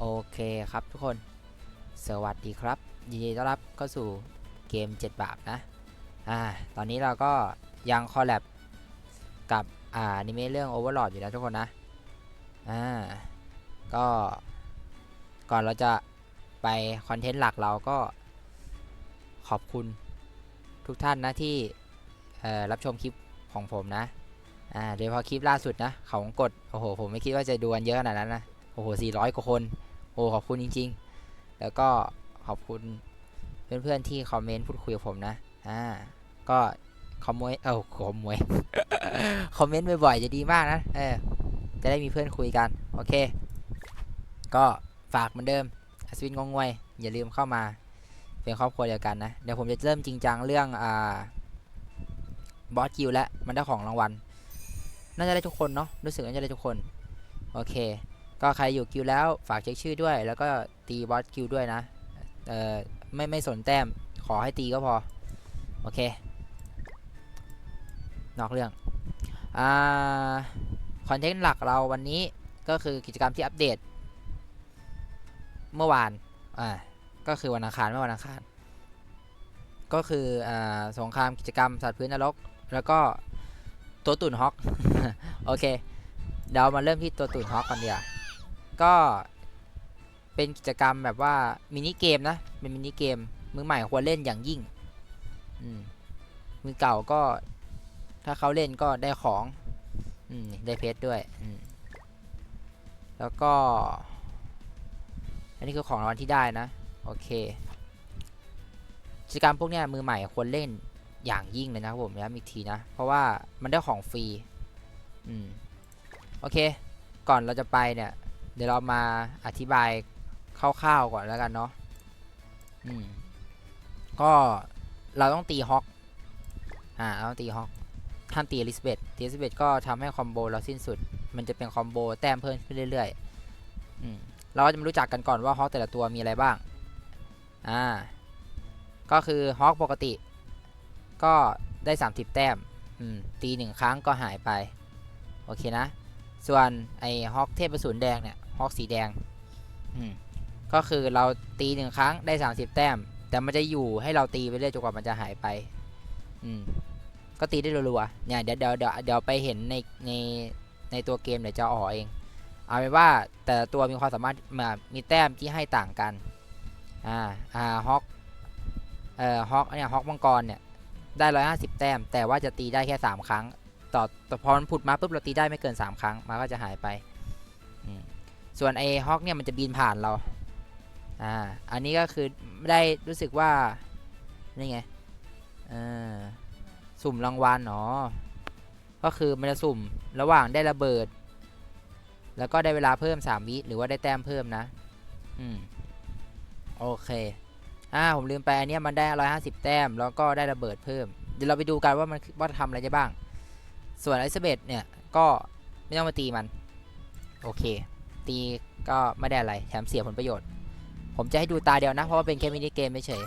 โอเคครับทุกคน สวัสดีครับยินดีต้อนรับเข้าสู่เกม 7 บาทนะ อ่า ตอนนี้เราก็ยังคอลแลบกับ อ่านิเมะเรื่อง Overlord อยู่นะทุกคนนะ อ่า ก็ ก่อนเราจะไปคอนเทนต์หลักเราก็ขอบคุณทุกท่านนะที่รับชมคลิปของผมนะ อ่าโดยเฉพาะคลิปล่าสุดนะ เขากด โอ้โห ผมไม่คิดว่าจะดูกันเยอะขนาดนั้นนะ โอ้โห400 กว่าคน โอ้ขอบคุณจริง ๆ แล้วก็ขอบคุณเพื่อนๆที่คอมเมนต์พูดคุยกับผมนะ อ่า ก็คอมมวยเอ้าคอมมวยคอมเมนต์บ่อยๆจะดีมากนะ เออ จะได้มีเพื่อนคุยกัน โอเค ก็ฝากเหมือนเดิมอัศวินงงงวย อย่าลืมเข้ามา เป็นครอบครัวเดียวกันนะ เดี๋ยวผมจะเริ่มจริงจังเรื่อง อ่า บอสกิลและมันได้ของรางวัล น่าจะได้ทุกคนเนาะ รู้สึกว่าจะได้ทุกคน โอเค ก็ใครอยู่กิลแล้วฝากเช็คชื่อด้วย แล้วก็ตีบอสกิลด้วยนะ เออไม่ไม่สนแต้มขอให้ตีก็พอ โอเคนอกเรื่องอ่าคอนเทนต์หลักเราวันนี้ก็คือกิจกรรมที่อัปเดต เมื่อวานอ่าก็คือวันอังคารเมื่อวันอังคารก็คืออ่าสงครามกิจกรรมสัตว์พื้นนรก แล้วก็ตัวตุ่นฮอก โอเค เดี๋ยวมาเริ่มที่ตัวตุ่นฮอกกันเดียวา ก็เป็นกิจกรรมแบบว่ามินิเกมนะ เป็นมินิเกม มือใหม่ควรเล่นอย่างยิ่งมือเก่าก็ ถ้าเขาเล่นก็ได้ของอได้เพชรด้วย แล้วก็ อันนี้คือของรางวัลที่ได้นะ โอเค กิจกรรมพวกเนี้ยมือใหม่ควรเล่นอย่างยิ่งเลยนะครับผมย้ำอีกทีนะ เพราะว่ามันได้ของฟรี อืม โอเค ก่อนเราจะไปเนี่ย เดี๋ยวเรามาอธิบายคร่าวๆก่อนแล้วกันเนาะอืมก็เราต้องตีฮอกอ่าเราต้องตีฮอกห้ามตีลิสเบตตีลิสเบตก็ทำให้คอมโบเราสิ้นสุด มันจะเป็นคอมโบแต้มเพิ่มขึ้นเรื่อยๆอืมเราก็จะมารู้จักกันก่อนว่าฮอกแต่ละตัวมีอะไรบ้างอ่าก็คือฮอกปกติ ก็ได้ 30 แต้มอืมตีหนึ่งครั้งก็หายไป โอเคนะ ส่วนไอ้ฮอกเทพประสูนแดงเนี่ย ฮอกสีแดงก็คือเราตีหนึ่งครั้งได้ 30 แต้ม แต่มันจะอยู่ให้เราตีไปเรื่อยจนกว่ามันจะหายไป อืม ก็ตีได้รัวๆเนี่ยเดี๋ยวเดี๋ยวเดี๋ยวเดี๋ยวไปเห็นในในในตัวเกมเดี๋ยวจะออกเอง เอาเป็นว่าแต่ตัวมีความสามารถมามีแต้มที่ให้ต่างกัน อ่า อ่าฮอก เอ่อฮอกเนี่ยฮอกมังกรเนี่ยได้150แต้ม แต่ว่าจะตีได้แค่3ครั้งต่อต่อพอมันผุดมาปุ๊บเราตีได้ไม่เกิน3ครั้ง มันก็จะหายไป อืม ส่วนไอ้ฮอกเนี่ยมันจะบินผ่านเรา อ่า อันนี้ก็คือได้รู้สึกว่า นี่ไงเออสุ่มรางวัลเนาะก็คือมันจะสุ่มระหว่างได้ระเบิด แล้วก็ได้เวลาเพิ่ม3วิหรือว่าได้แต้มเพิ่มนะ อืม โอเค อ่า ผมลืมไปอันเนี้ยมันได้150แต้ม แล้วก็ได้ระเบิดเพิ่ม เดี๋ยวเราไปดูกันว่ามันว่าทำอะไรได้บ้าง ส่วนไอซ์เบดเนี่ย ก็ไม่ต้องมาตีมัน โอเค ตีก็ไม่ได้อะไรแถมเสียผลประโยชน์ ผมจะให้ดูตาเดียวนะ เพราะว่าเป็นแค่มินิเกมไม่เฉย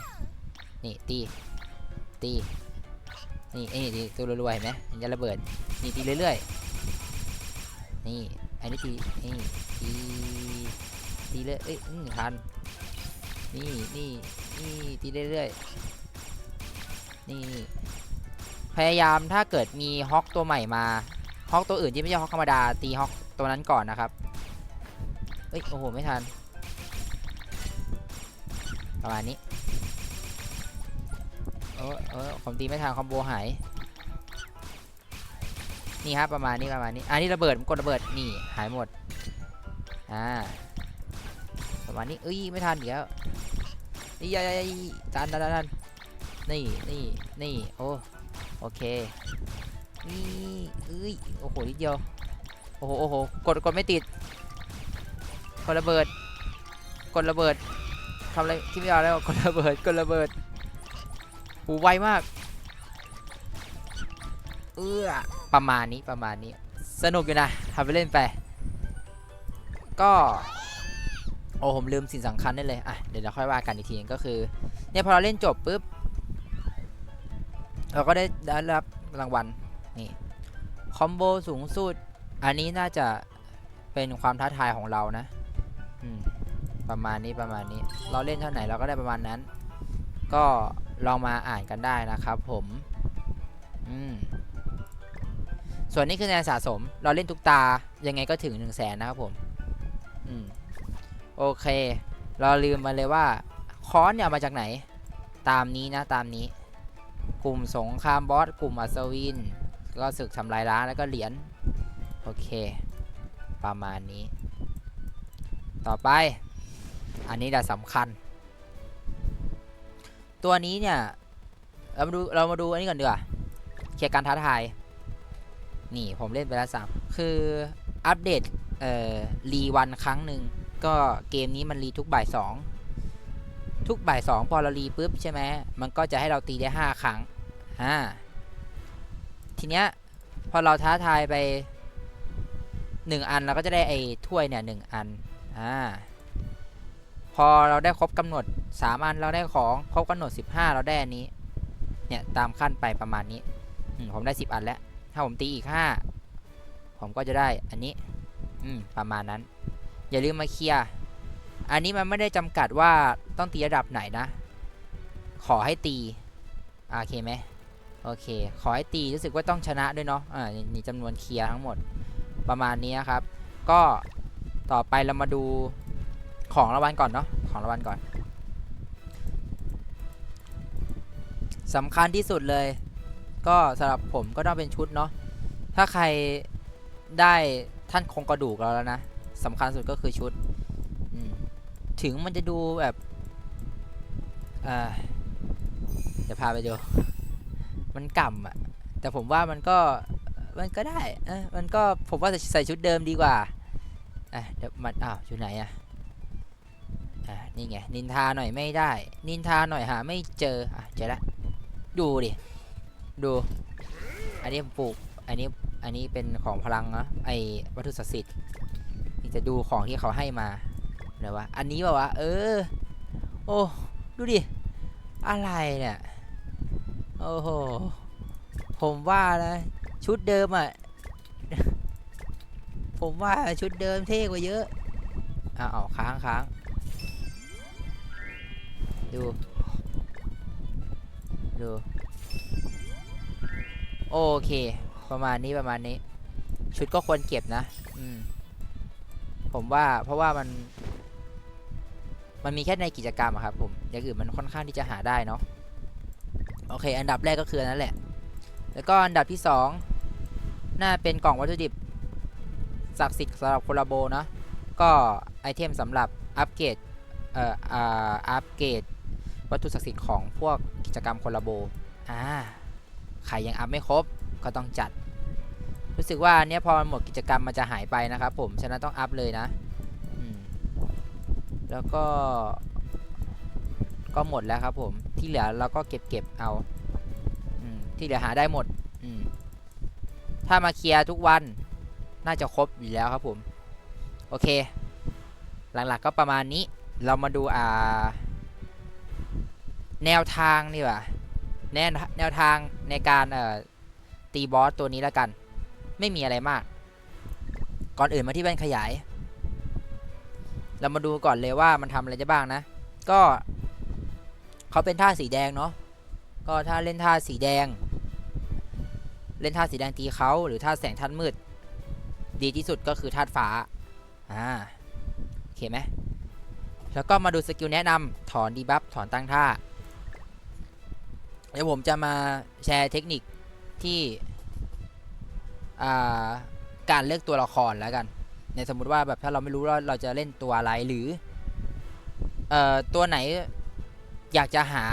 นี่ตีตีนี่ไอ้นี่ตัวรัวๆเห็นไหมมันจะระเบิดนี่ตีเรื่อยๆนี่อันนี้ตีนี่ตีตีเลยเอ้ยอื้อทันนี่นี่นี่ตีเรื่อยๆนี่พยายามถ้าเกิดมีฮอกตัวใหม่มาฮอกตัวอื่นที่ไม่ใช่ฮอกธรรมดาตีฮอกตัวนั้นก่อนนะครับ เอ้ย โอ้โห ไม่ทัน ประมาณนี้เออเออผมตีไม่ทันคอมโบหาย นี่ครับประมาณนี้ประมาณนี้ อันนี้ระเบิดผมกดระเบิด นี่หายหมด อ่า ประมาณนี้ เอ้ย ไม่ทันเดี๋ยวนี่ยัยยัยทันทันทันนี่นี่นี่ โอ้ โอเค นี่เอ้ย โอ้โหนิดเดียว โอ้โห โอ้โห กด กดไม่ติด กดระเบิด กดระเบิดทำอะไรคิดไม่ออกแล้วกดระเบิดกดระเบิดหูไวมากเอื้อประมาณนี้ประมาณนี้ สนุกอยู่นะทำไปเล่นไปก็โอ้ผมลืมสิ่งสำคัญได้เลยอะเดี๋ยวเราค่อยว่ากันอีกทีนึงก็คือเนี่ยพอเราเล่นจบปุ๊บเราก็ได้ได้รับรางวัลนี่คอมโบสูงสุด อันนี้น่าจะเป็นความท้าทายของเรานะ อืมประมาณนี้ประมาณนี้ เราเล่นเท่าไหนเราก็ได้ประมาณนั้น ก็ลองมาอ่านกันได้นะครับ ผมอืมส่วนนี้คือคะแนนสะสม เราเล่นทุกตายังไงก็ถึง1 0 0 0 0แสนนะครับผมอืมโอเค เราลืมมาเลยว่าคอนเนี่ยมาจากไหน ตามนี้นะตามนี้ กลุ่มสงครามบอสกลุ่มอัศวิน ก็ศึกทำลายล้างแล้วก็เหรียญโอเค ประมาณนี้ ต่อไป อันนี้แหละสำคัญ ตัวนี้เนี่ย เรามาดูเรามาดูอันนี้ก่อนดีกว่าเคลียร์การท้าทาย นี่ผมเล่นไปแล้วสามคืออัปเดตเอ่อรีวันครั้งหนึ่งก็เกมนี้มันรีทุกบ่ายสองทุกบ่ายสองพอเรารีปุ๊บใช่ไหมมันก็จะให้เราตีได้ห้าครั้งอ่าทีเนี้ยพอเราท้าทายไปหนึ่งอันเราก็จะได้ไอ้ถ้วยเนี่ยหนึ่งอัน อ่าพอเราได้ครบกำหนด 3 อันเราได้ของครบกำหนด 15 เราได้อันนี้ เนี่ยตามขั้นไปประมาณนี้มผมได้ 10 อันแล้ว ถ้าผมตีอีก 5 ผมก็จะได้อันนี้อืมประมาณนั้น อย่าลืมมาเคลียร์อันนี้มันไม่ได้จำกัดว่าต้องตีระดับไหนนะ ขอให้ตีโอเคไหมโอเค ขอให้ตีรู้สึกว่าต้องชนะด้วยเนาะอ่านี่จำนวนเคลียร์ทั้งหมดประมาณนี้ครับ ก็ ต่อไปเรามาดูของรางวัลก่อนเนาะของรางวัลก่อนสำคัญที่สุดเลย ก็สำหรับผมก็ต้องเป็นชุดเนาะถ้าใครได้ท่านคงกระดูกเราแล้วนะสำคัญสุดก็คือชุดถึงมันจะดูแบบเดี๋ยวพาไปดู มันก่ำอะแต่ผมว่ามันก็มันก็ได้มันก็ผมว่าใส่ชุดเดิมดีกว่า อะเดี๋ยวมันอ้าวอยู่ไหนอะอะนี่ไงนินทาหน่อยไม่ได้ นินทาหน่อยหาไม่เจออะเจอละดูดิดูอันนี้ปลูกอันนี้อันนี้เป็นของพลังนะไอวัตถุศักดิ์สิทธิ์นี่จะดูของที่เขาให้มาเดี๋ยววะอันนี้แบบว่าวะเออ โอ้ดูดิอะไรเนี่ยโอ้โหผมว่านะชุดเดิมอะ ผมว่าชุดเดิมเท่กว่าเยอะอ้าวค้างค้างดู ดู โอเค ประมาณนี้ประมาณนี้ ชุดก็ควรเก็บนะ อืม ผมว่าเพราะว่ามัน มันมีแค่ในกิจกรรมอะครับผม อย่างอื่นมันค่อนข้างที่จะหาได้เนาะ โอเค อันดับแรกก็คือนนั้นแหละ แล้วก็อันดับที่สองน่าเป็นกล่องวัตถุดิบ ศักดิ์สิทธิ์สำหรับโคลาโบเนาะก็ไอเทมสำหรับอัปเกรดเอ่ออ่าอัปเกรดวัตถุศักดิ์สิทธิ์ของพวกกิจกรรมโคลาโบอ่าใครยังอัพไม่ครบก็ต้องจัด รู้สึกว่าเนี้ยพอมันหมดกิจกรรมมันจะหายไปนะครับผมฉะนั้นต้องอัพเลยนะแล้วก็ ก็หมดแล้วครับผมที่เหลือเราก็เก็บเก็บเอาอที่เหลือหาได้หมดมถ้ามาเคลียร์ทุกวัน น่าจะครบอยู่แล้วครับผม โอเค หลักๆก็ประมาณนี้ เรามาดูอ่า แนวทางนี่ว่าแนวแนวทางในการเอ่อตีบอสตัวนี้แล้วกัน ไม่มีอะไรมาก ก่อนอื่นมาที่แว่นขยาย เรามาดูก่อนเลยว่ามันทำอะไรบ้างนะ ก็เขาเป็นท่าสีแดงเนาะ ก็ถ้าเล่นท่าสีแดง เล่นท่าสีแดงตีเขาหรือท่าแสงท่านมืด ดีที่สุดก็คือธาตุฟ้าอ่าโอเคไหมแล้วก็มาดูสกิลแนะนำถอนดีบัฟถอนตั้งท่า เดี๋ยวผมจะมาแชร์เทคนิคที่การเลือกตัวละครแล้วกัน ในสมมุติว่าแบบถ้าเราไม่รู้ว่าเราจะเล่นตัวอะไรหรืออตัวไหนอยากจะหา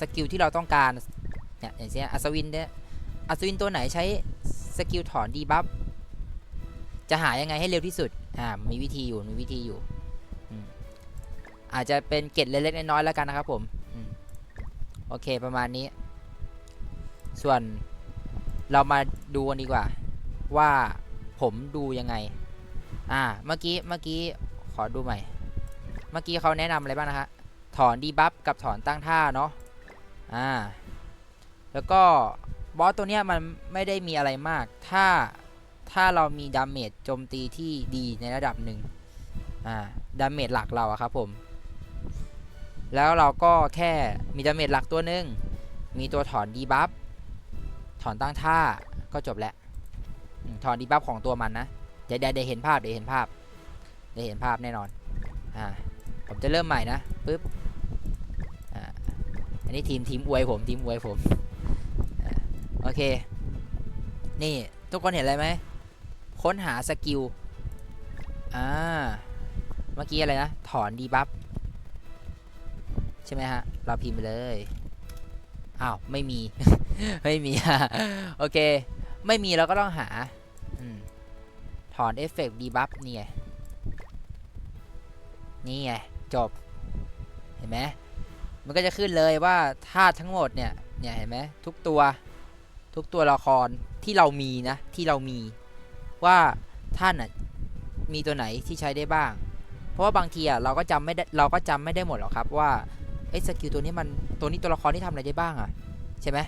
สกิลที่เราต้องการเนี่ยอย่างเช่นอัศวินเนี่ยอัศวินตัวไหนใช้สกิลถอนดีบัฟ จะหายังไงให้เร็วที่สุด อ่า มีวิธีอยู่ มีวิธีอยู่ อาจจะเป็นเกร็ดเล็กๆน้อยๆแล้วกันนะครับผมอืมโอเค ประมาณนี้ ส่วนเรามาดูกันดีกว่า ว่าผมดูยังไง อ่า เมื่อกี้ เมื่อกี้ ขอดูใหม่ เมื่อกี้เขาแนะนำอะไรบ้างนะฮะ ถอนดีบัฟกับถอนตั้งท่าเนาะ อ่า แล้วก็บอสตัวเนี้ยมันไม่ได้มีอะไรมาก ถ้า ถ้าเรามีดาเมจโจมตีที่ดีในระดับหนึ่งอ่าดาเมจหลักเราอะครับผม แล้วเราก็แค่มีดาเมจหลักตัวหนึ่งมีตัวถอนดีบัฟถอนตั้งท่าก็จบแล้วถอนดีบัฟของตัวมันนะเดี๋ยวเดี๋ยวเดี๋ยวเห็นภาพเดี๋ยวเห็นภาพเดี๋ยวเห็นภาพแน่นอนอ่าผมจะเริ่มใหม่นะปึ๊บอ่าอันนี้ทีมทีมอวยผมทีมอวยผมอโอเค นี่ทุกคนเห็นอะไรไหม ค้นหาสกิล อ่า เมื่อกี้อะไรนะ ถอนดีบัฟ ใช่ไหมฮะ เราพิมพ์ไปเลย อ้าว ไม่มี ไม่มี โอเค ไม่มีเราก็ต้องหาอถอนเอฟเฟกต์ดีบัฟนี่ไง นี่ไง จบ เห็นไหมมันก็จะขึ้นเลยว่าธาตุทั้งหมดเนี่ย เนี่ยเห็นไหมทุกตัว ทุกตัวละครที่เรามีนะ ที่เรามี ว่าท่านมีตัวไหนที่ใช้ได้บ้าง เพราะว่าบางทีอะเราก็จำไม่ได้เราก็จำไม่ได้หมดหรอกครับว่าไอ้สกิลตัวนี้มันตัวนี้ตัวละครที่ทำอะไรได้บ้างอะใช่ไหม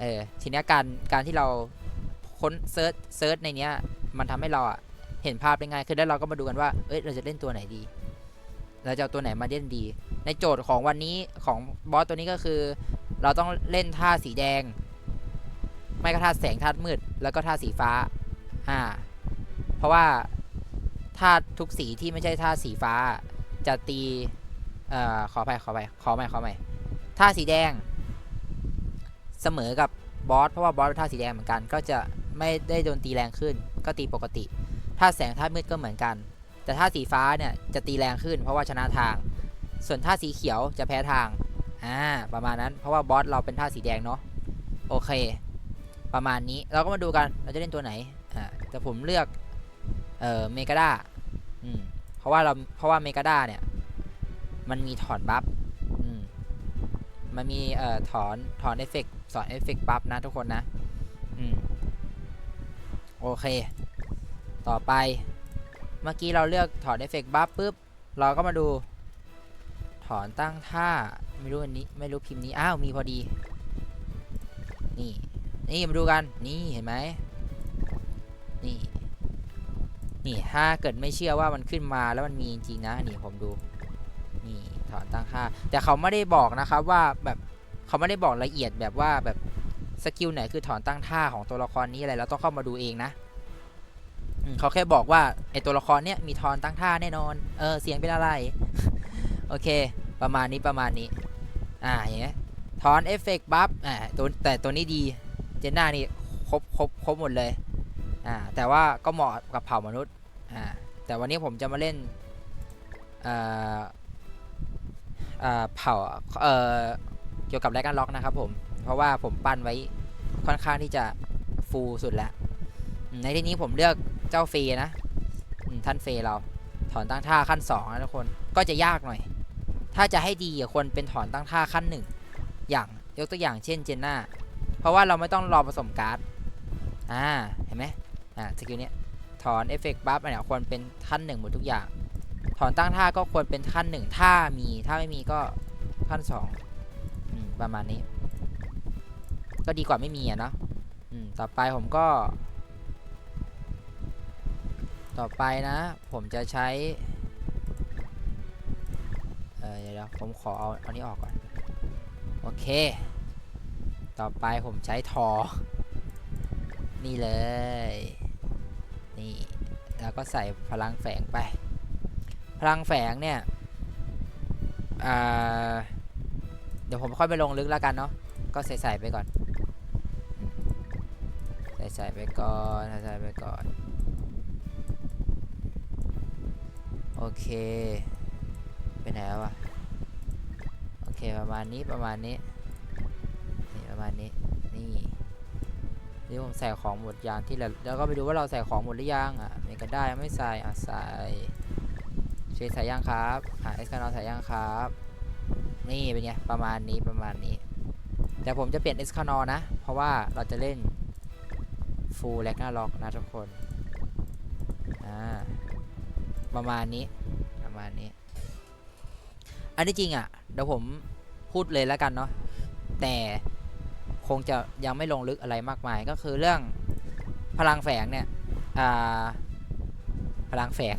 เออทีนี้การการที่เราค้นเซิร์ชเซิร์ชในเนี้ยมันทำให้เราอะเห็นภาพได้ง่ายขึ้นแล้วเราก็มาดูกันว่าเอ้ยเราจะเล่นตัวไหนดี เราจะเอาตัวไหนมาเล่นดี ในโจทย์ของวันนี้ของบอสตัวนี้ก็คือ เราต้องเล่นท่าสีแดง ไม่ก็ธาแสงธามืด แล้วก็ธาสีฟ้าอ่า เพราะว่าธาตุทุกสีที่ไม่ใช่ธาตุสีฟ้า จะตีเอ่อขอไปขอไปขอใหม่ขอใหม่ธาตุสีแดง เสมอกับบอสเพราะว่าบอสเป็นธาตุสีแดงเหมือนกัน ก็จะไม่ได้โดนตีแรงขึ้น ก็ตีปกติธาตุแสงธาตุมืดก็เหมือนกัน แต่ธาตุสีฟ้าเนี่ยจะตีแรงขึ้น เพราะว่าชนะทาง ส่วนธาตุสีเขียวจะแพ้ทางอ่าประมาณนั้นเพราะว่าบอสเราเป็นธาตุสีแดงเนาะโอเค ประมาณนี้เราก็มาดูกันเราจะเล่นตัวไหนอ่าแต่ผมเลือก เอ่อเมกาดาอืมเพราะว่าเราเพราะว่าเมกาดาเนี่ย มันมีถอนบัฟอืมมันมีเอ่อถอนถอนเอฟเฟกต์สอนเอฟเฟกต์บัฟนะทุกคนนะอืมโอเค ต่อไป เมื่อกี้เราเลือกถอนเอฟเฟกต์บัฟปุ๊บ เราก็มาดู ถอนตั้งท่า ไม่รู้อันนี้ ไม่รู้พิมพ์นี้ อ้าว มีพอดี นี่ นี่ มาดูกัน นี่ เห็นไหม นี่ นี่ถ้าเกิดไม่เชื่อว่ามันขึ้นมาแล้วมันมีจริงๆนะนี่ผมดูนี่ถอนตั้งค่า แต่เขาไม่ได้บอกนะครับว่าแบบเขาไม่ได้บอกละเอียดแบบว่าแบบสกิลไหนคือถอนตั้งท่าของตัวละครนี้อะไรเราต้องเข้ามาดูเองนะเขาแค่บอกว่าไอตัวละครเนี้ยมีถอนตั้งท่าแน่นอน เออเสียงเป็นอะไร โอเค ประมาณนี้ประมาณนี้ อ่าอย่างเงี้ยถอนเอฟเฟกต์บัฟอ่าตัวแต่ตัวนี้ดีเจนน่านี่ครบครบครบหมดเลย อ่าแต่ว่าก็เหมาะกับเผ่ามนุษย์ อ่าแต่วันนี้ผมจะมาเล่นเอ่อเอ่อเผ่าเอ่อเกี่ยวกับแรกกันล็อกนะครับผม เพราะว่าผมปั้นไว้ค่อนข้างที่จะฟูลสุดแล้ว ในที่นี้ผมเลือกเจ้าเฟยนะท่านเฟยเราถอนตั้งท่าขั้นสองนะทุกคนก็จะยากหน่อย ถ้าจะให้ดีอควรเป็นถอนตั้งท่าขั้นหนึ่งอย่างยกตัวอย่างเช่นเจนน่าเพราะว่าเราไม่ต้องรอผสมการ์ดอ่าเห็นไหมอ่าสกิลเนี้ย อนเอฟเฟกต์บัฟเนี่ยควรเป็นขั้นหนึ่งหมดทุกอย่าง ถอนตั้งท่าก็ควรเป็นขั้นหนึ่งถ้ามีถ้าไม่มีก็ขั้นสองอประมาณนี้ ก็ดีกว่าไม่มีอะเนาะอต่อไปผมก็ ต่อไปนะ ผมจะใช้ เออเดี๋ยวผมขอเอาเอานี้ออกก่อน โอเค ต่อไปผมใช้ทอ นี่เลย นี่แล้วก็ใส่พลังแฝงไป พลังแฝงเนี่ยเดี๋ยวผมค่อยไปลงลึกแล้วกันเนาะก็ใส่ใส่ไปก่อน ใส่ใส่ไปก่อนใส่ใส่ไปก่อนโอเคไปไหนแล้ววะโอเคประมาณนี้ประมาณนี้นี่ประมาณนี้ นี่ผมใส่ของหมดยางที่แล้วแล้วก็ไปดูว่าเราใส่ของหมดหรือยังอะมีกันได้ไม่ใส่อะใส่เชใส่ยังครับอะเอสคานอใส่ยังครับ นี่เป็นไงประมาณนี้ประมาณนี้ แต่ผมจะเปลี่ยนเอสคานอนะ เพราะว่าเราจะเล่นฟูลแลกนาล็อกนะทุกคนอ่าประมาณนี้ประมาณนี้ อันที่จริงอะเดี๋ยวผมพูดเลยแล้วกันเนาะแต่ คงจะยังไม่ลงลึกอะไรมากมายก็คือเรื่องพลังแฝงเนี่ยพลังแฝง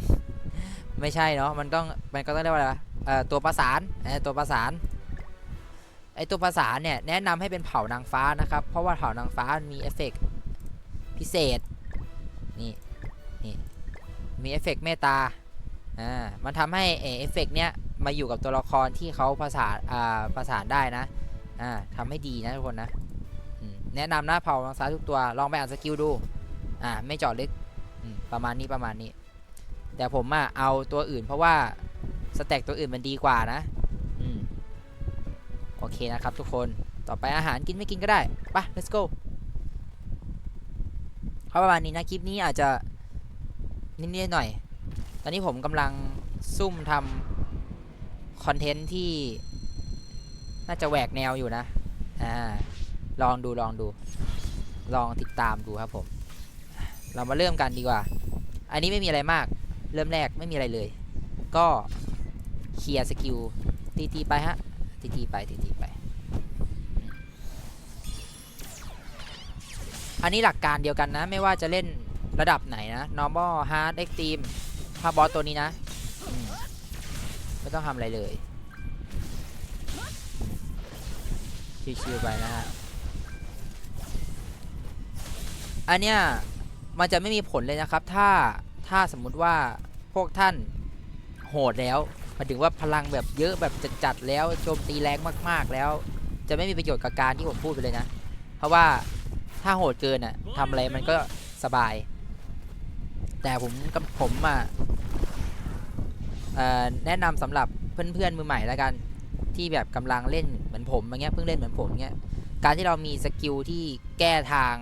ไม่ใช่เนาะมันต้องมันก็ต้องเรียกว่าอะไรตัวประสานเอ่อตัวประสานไอตัวประสานเนี่ยแนะนำให้เป็นเผ่านางฟ้านะครับ เพราะว่าเผ่านางฟ้ามีเอฟเฟกต์พิเศษนี่นี่มีเอฟเฟกต์เมตตาอ่ามันทำให้เอฟเฟกต์เนี้ยมาอยู่กับตัวละครที่เขาประสานอ่าประสานได้นะอ่าทำให้ดีนะทุกคนนะ แนะนำนะเผ่านางฟ้าทุกตัว ลองไปอ่านสกิลดู อ่า ไม่เจาะลึกประมาณนี้ประมาณนี้ แต่ผมอะเอาตัวอื่นเพราะว่าสแต็กตัวอื่นมันดีกว่านะ อืม โอเคนะครับทุกคน ต่อไปอาหารกินไม่กินก็ได้ไป let's go เพราะประมาณนี้นะคลิปนี้อาจจะนิดๆหน่อย ตอนนี้ผมกำลังซุ่มทำคอนเทนต์ที่น่าจะแหวกแนวอยู่นะ อ่า ลองดูลองดู ลองติดตามดูครับผม เรามาเริ่มกันดีกว่า อันนี้ไม่มีอะไรมาก เริ่มแรกไม่มีอะไรเลย ก็เคลียร์สกิลตีตีไปฮะตีตีไปตีตีไป อันนี้หลักการเดียวกันนะ ไม่ว่าจะเล่นระดับไหนนะ normal hard extreme ถ้าบอสตัวนี้นะมไม่ต้องทำอะไรเลยชิวๆไปนะฮะ อันเนี้ยมันจะไม่มีผลเลยนะครับ ถ้าถ้าสมมุติว่าพวกท่านโหดแล้วหมายถึงว่าพลังแบบเยอะแบบจัดๆแล้วโจมตีแรงมากๆแล้ว จะไม่มีประโยชน์กับการที่ผมพูดไปเลยนะ เพราะว่าถ้าโหดเกินอะทำอะไรมันก็สบาย แต่ผมกับผมอะแนะนำสำหรับเพื่อนๆมือใหม่แล้วกัน ที่แบบกำลังเล่นเหมือนผมอย่างเงี้ยเพิ่งเล่นเหมือนผมเงี้ยการที่เรามีสกิลที่แก้ทาง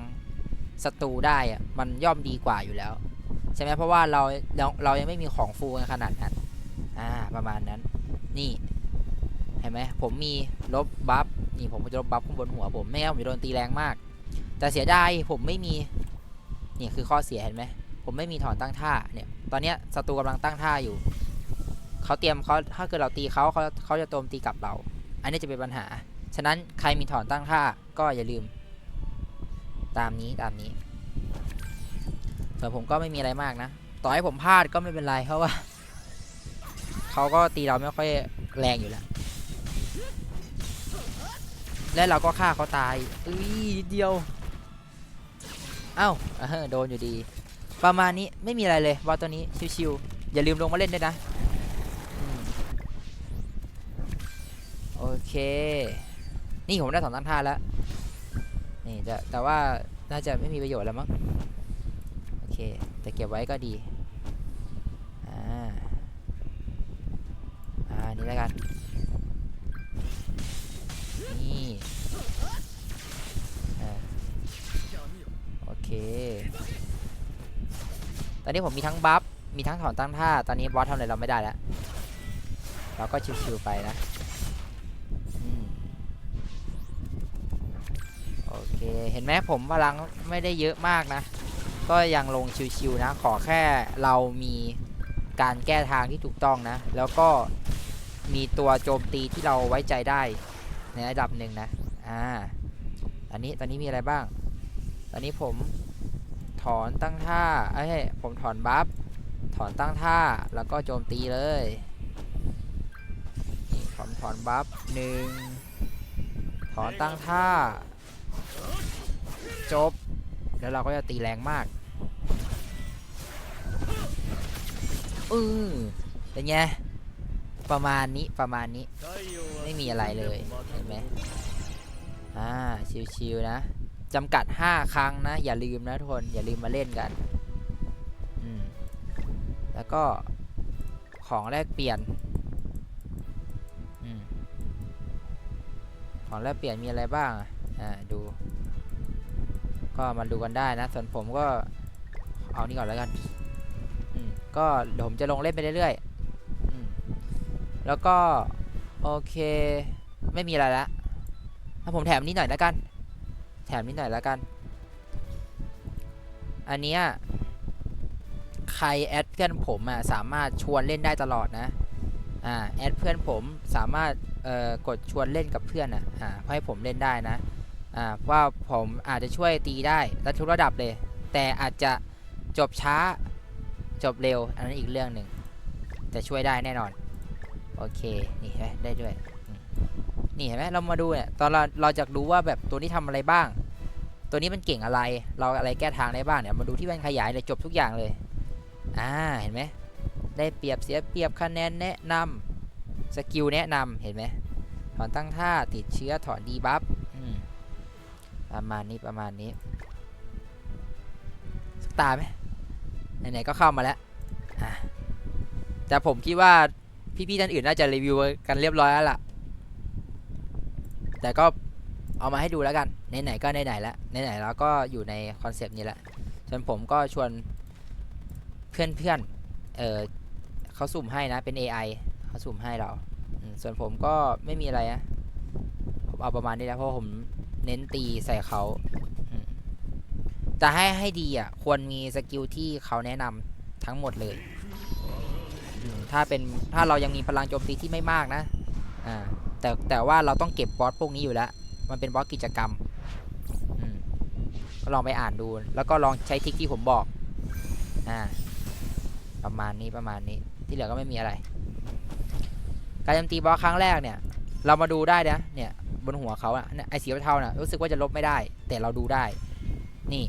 ศัตรูได้อะมันย่อมดีกว่าอยู่แล้ว ใช่ไหมเพราะว่าเราเราเรายังไม่มีของฟูขนาดนั้น อ่าประมาณนั้น นี่เห็นไหมผมมีลบบัฟนี่ผมจะลบบัฟข้างบนหัวผมไม่งั้นผมจะโดนตีแรงมาก แต่เสียดายผมไม่มีนี่คือข้อเสียเห็นไหมผมไม่มีถอนตั้งท่าเนี่ยตอนเนี้ยศัตรูกำลังตั้งท่าอยู่เขาเตรียมเขาถ้าเกิดเราตีเขาเขาเขาจะโจมตีกลับเรา อันนี้จะเป็นปัญหา ฉะนั้นใครมีถอนตั้งท่าก็อย่าลืม ตามนี้ตามนี้ส่วนผมก็ไม่มีอะไรมากนะ ต่อให้ผมพลาดก็ไม่เป็นไรเพราะว่าเขาก็ตีเราไม่ค่อยแรงอยู่แล้ว และเราก็ฆ่าเขาตายอุ้ยนิดเดียว เอ้าเออโดนอยู่ดี ประมาณนี้ไม่มีอะไรเลยบอสตัวนี้ชิวๆอย่าลืมลงมาเล่นด้วยนะโอเค นี่ผมได้สองตั้งท่าแล้ว นี่แต่ว่าน่าจะไม่มีประโยชน์แล้วมั้งโอเค แต่เก็บไว้ก็ดีอ่าอ่านี่แล้วกันนี่โอเค ตอนนี้ผมมีทั้งบัฟมีทั้งถอนตั้งท่า ตอนนี้บอสทำอะไรเราไม่ได้แล้ว เราก็ชิวๆไปนะ ห็นไหมผมพลังไม่ได้เยอะมากนะ ก็ยังลงชิวๆนะ ขอแค่เรามีการแก้ทางที่ถูกต้องนะ แล้วก็มีตัวโจมตีที่เราไว้ใจได้ในระดับหนึ่งนะอ่าอันนี้ตอนนี้มีอะไรบ้าง ตอนนี้ผมถอนตั้งท่าเอ้ยผมถอนบัฟถอนตั้งท่าแล้วก็โจมตีเลยผมถอนบัฟหนึ่งถอนตั้งท่า จบ แล้วเราก็จะตีแรงมากอือเป็นไง ประมาณนี้ประมาณนี้ ไม่มีอะไรเลย เห็นไหมอ่า ชิวๆนะจำกัด 5 ครั้งนะ อย่าลืมนะทุกคน อย่าลืมมาเล่นกัน อืม แล้วก็ของแลกเปลี่ยน อืม ของแลกเปลี่ยนมีอะไรบ้างอะอ่า ดู ก็มาดูกันได้นะ ส่วนผมก็เอานี่ก่อนแล้วกันก็ผมจะลงเล่นไปเรื่อยๆแล้วก็ โอเค ไม่มีอะไรละถ้าผมแถมนิดหน่อยแล้วกัน แถมนิดหน่อยแล้วกัน อันเนี้ยใครแอดเพื่อนผมอะสามารถชวนเล่นได้ตลอดนะอ่าแอดเพื่อนผมสามารถเอ่อกดชวนเล่นกับเพื่อนอะอ่าให้ผมเล่นได้นะ อ่าว่าผมอาจจะช่วยตีได้และทุกระดับเลย แต่อาจจะจบช้าจบเร็ว อันนั้นอีกเรื่องหนึ่งแต่ช่วยได้แน่นอน โอเค นี่เห็นไหมได้ด้วย นี่เห็นไหมเรามาดูเนี่ย ตอนเราเราจะรู้ว่าแบบตัวนี้ทำอะไรบ้าง ตัวนี้มันเก่งอะไร เราอะไรแก้ทางได้บ้างเนี่ย มาดูที่มันขยายเลยจบทุกอย่างเลย อ่า เห็นไหม ได้เปรียบเสียเปรียบคะแนนแนะนำสกิลแนะนำเห็นไหม ถอนตั้งท่าติดเชื้อถอนดีบัฟ ประมาณนี้ประมาณนี้สักตาไหมไหนๆก็เข้ามาแล้วแต่ผมคิดว่าพี่ๆท่านอื่นน่าจะรีวิวกันเรียบร้อยแล้วล่ะ แต่ก็เอามาให้ดูแล้วกันไหนๆก็ไหนๆแล้วไหนๆแล้วก็อยู่ในคอนเซปต์นี้แหละส่วนผมก็ชวนเพื่อนๆเออเขาสุ่มให้นะเป็น AI เขาสุ่มให้เรา ส่วนผมก็ไม่มีอะไรนะผมเอาประมาณนี้แล้วเพราะผม เน้นตีใส่เขาอืมแต่ให้ให้ดีอะ ควรมีสกิลที่เขาแนะนำทั้งหมดเลย ถ้าเป็นถ้าเรายังมีพลังโจมตีที่ไม่มากนะ อ่า แต่แต่ว่าเราต้องเก็บบอสพวกนี้อยู่แล้ว มันเป็นบอสกิจกรรมอืมก็ลองไปอ่านดู แล้วก็ลองใช้ทริคที่ผมบอก อ่า ประมาณนี้ประมาณนี้ ที่เหลือก็ไม่มีอะไร การโจมตีบอสครั้งแรกเนี่ย เรามาดูได้นะ เนี่ย บนหัวเขาอะเนี่ยไอสีเทาน่ะรู้สึกว่าจะลบไม่ได้ แต่เราดูได้ นี่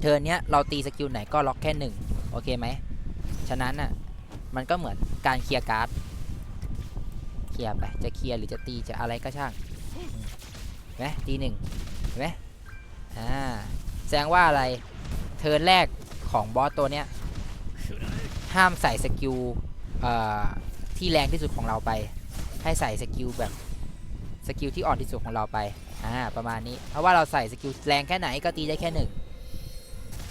เทิร์นเนี้ยเราตีสกิลไหนก็ล็อกแค่หนึ่งโอเคไหมฉะนั้นอะมันก็เหมือนการเคลียร์การ์ดเคลียร์ไปจะเคลียร์หรือจะตีจะอะไรก็ช่างอืมเห็นไหมตีหนึ่งเห็นไหมอ่าแสดงว่าอะไรเทิร์นแรกของบอสตัวเนี้ยห้ามใส่สกิลเอ่อที่แรงที่สุดของเราไป ให้ใส่สกิลแบบ กิลที่อ่อนที่สุดของเราไปอ่าประมาณนี้ เพราะว่าเราใส่สกิลแรงแค่ไหนก็ตีได้แค่หนึ่ง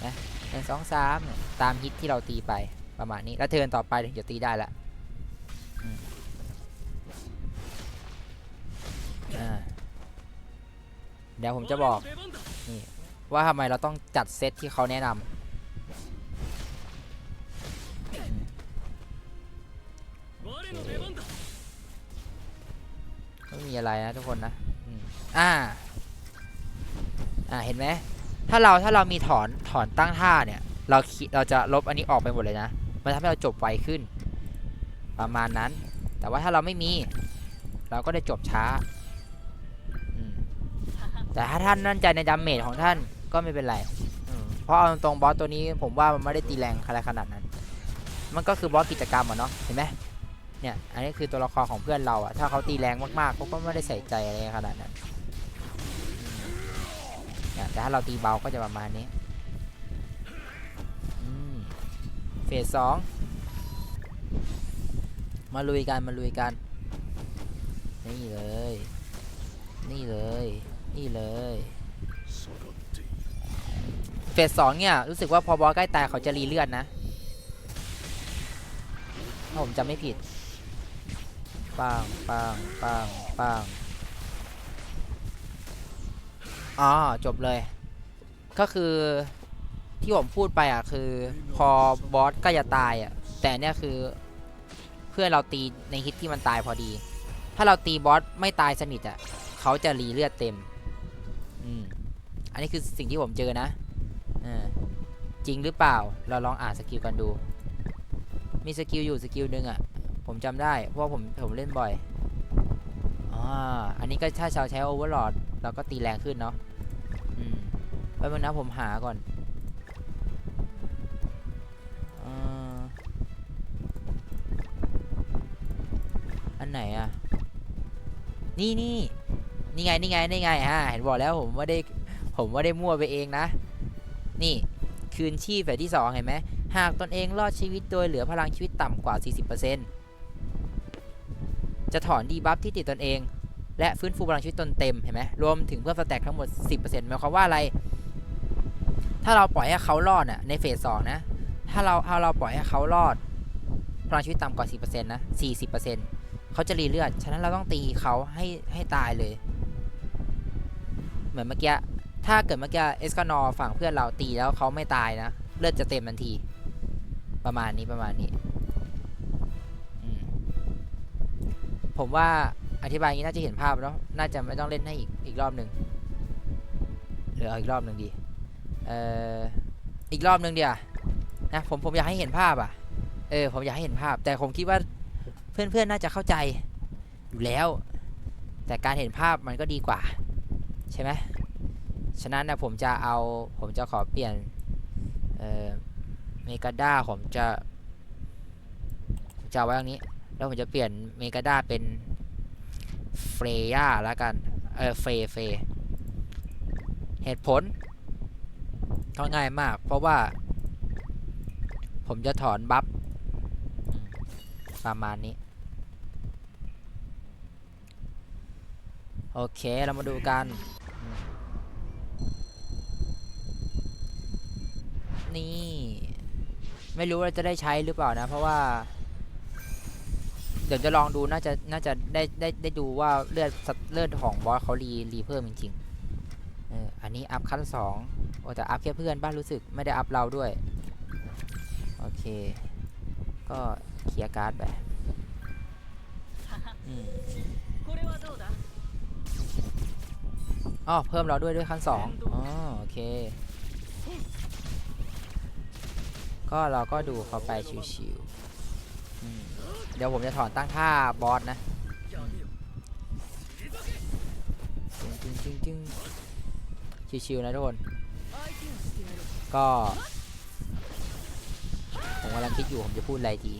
นะหนึ่งสองสามตามฮิตที่เราตีไปประมาณนี้ แล้วเทิร์นต่อไปถึงจะตีได้ละอ่าเดี๋ยวผมจะบอกนี่ว่าทำไมเราต้องจัดเซตที่เขาแนะนำ ไม่มีอะไรนะทุกคนนะอ่า อ่าเห็นไหมถ้าเราถ้าเรามีถอนถอนตั้งท่าเนี่ย เราคิเราจะลบอันนี้ออกไปหมดเลยนะ มันทำให้เราจบไวขึ้น ประมาณนั้น แต่ว่าถ้าเราไม่มี เราก็ได้จบช้าแต่ถ้าท่านมั่นใจในดาเมจของท่านก็ไม่เป็นไรเพราะเอาตรงบอสตัวนี้ผมว่ามันไม่ได้ตีแรงอะไรขนาดนั้น มันก็คือบอสกิจกรรมอะเนาะเห็นไหม เนี่ย อันนี้คือตัวละครของเพื่อนเราอะถ้าเขาตีแรงมากๆเขาก็ไม่ได้ใส่ใจอะไรขนาดนั้นเนี่ยแต่ถ้าเราตีเบาก็จะประมาณนี้เฟสสองมาลุยกันมาลุยกัน นี่เลย นี่เลย นี่เลยเฟสสองเนี่ย รู้สึกว่าพอบอสใกล้ตายเขาจะรีเลือดนะถ้าผมจำไม่ผิด ปังปังปังปังอ๋อจบเลย ก็คือที่ผมพูดไปอะคือ พอบอสก็จะตายอะ แต่เนี่ยคือ เพื่อนเราตีในฮิตที่มันตายพอดี ถ้าเราตีบอสไม่ตายสนิทอะ เขาจะรีเลือดเต็ม อืม อันนี้คือสิ่งที่ผมเจอนะอจริงหรือเปล่า เราลองอ่านสกิลกันดู มีสกิลอยู่สกิลหนึ่งอะ ผมจำได้ เพราะผมผมเล่นบ่อยอ่าอันนี้ก็ถ้าเราใช้โอเวอร์ลอดเราก็ตีแรงขึ้นเนาะอืมแป๊บนึงนะผมหาก่อนอันไหนอะนี่นี่นี่ไงนี่ไงนี่ไงอ่าเห็นบอกแล้วผมว่าได้ผมว่าได้มั่วไปเองนะ นี่คืนชีพแบบที่สองเห็นไหมหากตนเองรอดชีวิตโดยเหลือพลังชีวิตต่ำกว่า 40% จะถอนดีบัฟที่ติดตนเอง และฟื้นฟูพลังชีวิตตนเต็มเห็นไหมรวมถึงเพิ่มสแต็กทั้งหมด 10%หมายความว่าอะไร ถ้าเราปล่อยให้เขารอดน่ะในเฟสสองนะ ถ้าเราถ้าเราปล่อยให้เขารอดพลังชีวิตต่ำกว่า 10%นะ 40%เขาจะรีเลือด ฉะนั้นเราต้องตีเขาให้ให้ตายเลย เหมือนเมื่อกี้ ถ้าเกิดเมื่อกี้เอสกานอฝั่งเพื่อนเราตีแล้วเขาไม่ตายนะ เลือดจะเต็มทันที ประมาณนี้ประมาณนี้ ผมว่าอธิบายอย่างนี้น่าจะเห็นภาพแล้วน่าจะไม่ต้องเล่นให้อีกอีกรอบหนึ่งหรือเอาอีกรอบหนึ่งดีเอ่ออีกรอบหนึ่งเดียวนะผมผมอยากให้เห็นภาพอะเออผมอยากให้เห็นภาพ แต่ผมคิดว่าเพื่อนๆน่าจะเข้าใจอยู่แล้ว แต่การเห็นภาพมันก็ดีกว่า ใช่ไหมฉะนั้นนะผมจะเอาผมจะขอเปลี่ยนเอ่อเมกาด้าผมจะจะไว้ตรงนี้ แล้วผมจะเปลี่ยนเมกาด้าเป็นเฟรย่าแล้วกัน เออเฟเฟเหตุผลก็ง่ายมาก เพราะว่า ผมจะถอนบัฟประมาณนี้ โอเคเรามาดูกัน นี่ ไม่รู้ว่าจะได้ใช้หรือเปล่านะ เพราะว่า เดี๋ยวจะลองดูน่าจะน่าจะได้ได้ได้ดูว่าเลือดเลือดของบอสเขารีรีเพิ่มจริงๆเอออันนี้อัพขั้นสองโอ้แต่อัพแค่เพื่อนบ้านรู้สึกไม่ได้อัพเราด้วย โอเค ก็เคลียร์การ์ดไปอ๋อเพิ่มเราด้วยด้วยขั้นสองอ๋อโอเค ก็เราก็ดูเขาไปชิวๆ ดี๋ยวผมจะถอนตั้งท่าบอสนะจึงจึงจึงชิวๆนะทุกคน ก็ ผมกำลังคิดอยู่ผมจะพูดอะไรดี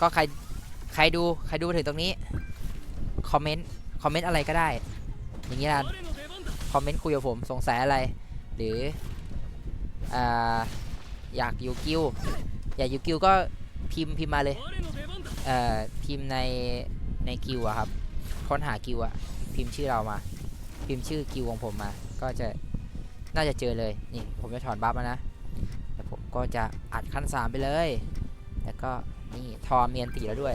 ก็ใครใครดูใครดูถึงตรงนี้ คอมเมนต์ คอมเมนต์อะไรก็ได้ อย่างนี้นะคอมเมนต์คุยกับผมสงสัยอะไร หรือออยากอยู่กิวอยากอยู่กิวก็ พิมพ์พิมพ์มาเลย เอ่อพิมในในคิวอะครับ ค้นหาคิวอะพิมพ์ชื่อเรามา พิมพ์ชื่อคิวของผมมา ก็จะน่าจะเจอเลยนี่ผมจะถอนบัฟแล้วนะแต่ผมก็จะอัดขั้นสามไปเลย แล้วก็นี่ทอมเมียนตีแล้วด้วย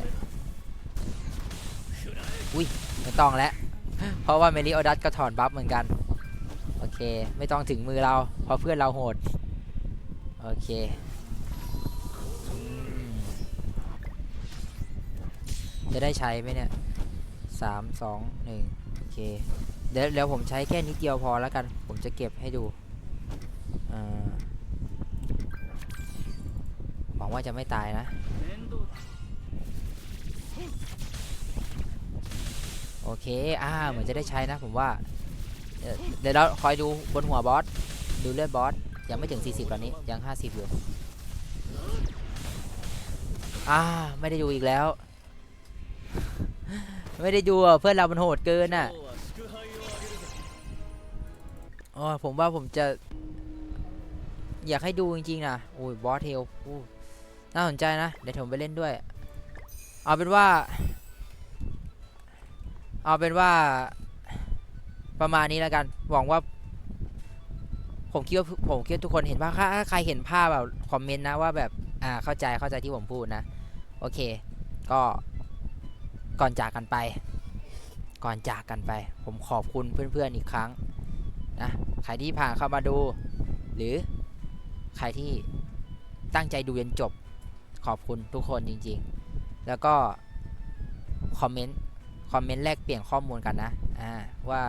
อุ้ยไม่ต้องแล้วเพราะว่าเมลิโอดัสก็ถอนบัฟเหมือนกัน โอเค ไม่ต้องถึงมือเรา เพราะเพื่อนเราโหด โอเค จะได้ใช้ไหมเนี่ยสามสองหนึ่งโอเคเดี๋ยวเดี๋ยวผมใช้แค่นิดเดียวพอแล้วกัน ผมจะเก็บให้ดูหวังว่าจะไม่ตายนะโอเค อ่า เหมือนจะได้ใช้นะผมว่า เดี๋ยวเราคอยดูบนหัวบอส ดูเลือดบอส ยังไม่ถึง 40ตอนนี้ ยัง 50 อยู่ อ่า ไม่ได้ดูอีกแล้ว ไม่ได้ดูอะเพื่อนเรามันโหดเกินอะอ๋อผมว่าผมจะ อยากให้ดูจริงๆนะโอ้ยบอสเทลน่าสนใจนะ เดี๋ยวผมไปเล่นด้วย เอาเป็นว่า เอาเป็นว่า ประมาณนี้แล้วกัน หวังว่า ผมคิดว่าผมคิดทุกคนเห็นภาพถ้าใครเห็นภาพแบบคอมเมนต์นะว่าแบบ อ่าเข้าใจเข้าใจที่ผมพูดนะ โอเค ก็ ก่อนจากกันไป ก่อนจากกันไป ผมขอบคุณเพื่อนๆอีกครั้งนะใครที่ผ่านเข้ามาดู หรือใครที่ตั้งใจดูจนจบ ขอบคุณทุกคนจริงๆ แล้วก็คอมเมนต์คอมเมนต์แลกเปลี่ยนข้อมูลกันนะอ่าว่า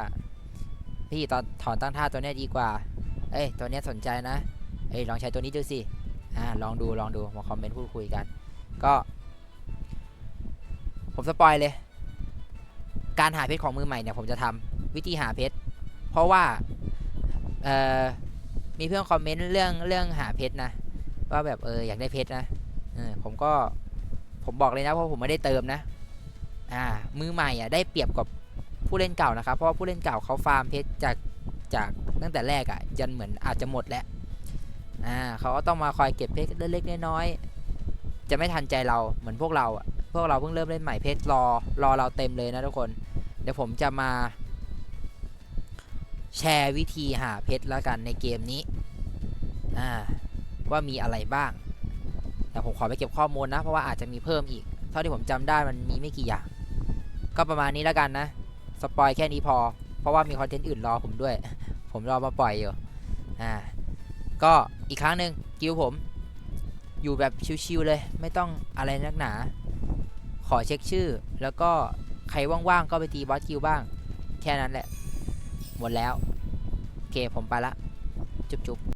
พี่ตอนถอนตั้งท่าตัวเนี้ยดีกว่า เอ้ยตัวเนี้ยสนใจนะ เอ้ยลองใช้ตัวนี้ดูสิ อ่าลองดูลองดูมาคอมเมนต์พูดคุยกัน ก็ ผมสปอยเลย การหาเพชรของมือใหม่เนี่ยผมจะทำวิธีหาเพชร เพราะว่าเอ่อมีเพื่อนคอมเมนต์เรื่องเรื่องหาเพชรนะ ว่าแบบเอออยากได้เพชรนะเออผมก็ผมบอกเลยนะเพราะผมไม่ได้เติมนะ อ่า มือใหม่อะได้เปรียบกับผู้เล่นเก่านะครับ เพราะว่าผู้เล่นเก่าเขาฟาร์มเพชรจากจากตั้งแต่แรกอะจนเหมือนอาจจะหมดแล้วอ่าเขาก็ต้องมาคอยเก็บเพชรเล็กๆน้อยๆจะไม่ทันใจเราเหมือนพวกเราอะ พวกเราเพิ่งเริ่มเล่นใหม่เพชรรอรอเราเต็มเลยนะทุกคน เดี๋ยวผมจะมา แชร์วิธีหาเพชรแล้วกันในเกมนี้อ่าว่ามีอะไรบ้าง แต่ผมขอไปเก็บข้อมูลนะ เพราะว่าอาจจะมีเพิ่มอีก เท่าที่ผมจำได้มันมีไม่กี่อย่าง ก็ประมาณนี้แล้วกันนะ สปอยแค่นี้พอ เพราะว่ามีคอนเทนต์อื่นรอผมด้วย ผมรอมาปล่อยอยู่ อ่า ก็อีกครั้งหนึ่งกิวผม อยู่แบบชิวๆเลย ไม่ต้องอะไรนักหนา ขอเช็คชื่อ แล้วก็ใครว่างๆก็ไปตีบอสคิวบ้าง แค่นั้นแหละ หมดแล้ว โอเค ผมไปละ จุ๊บๆ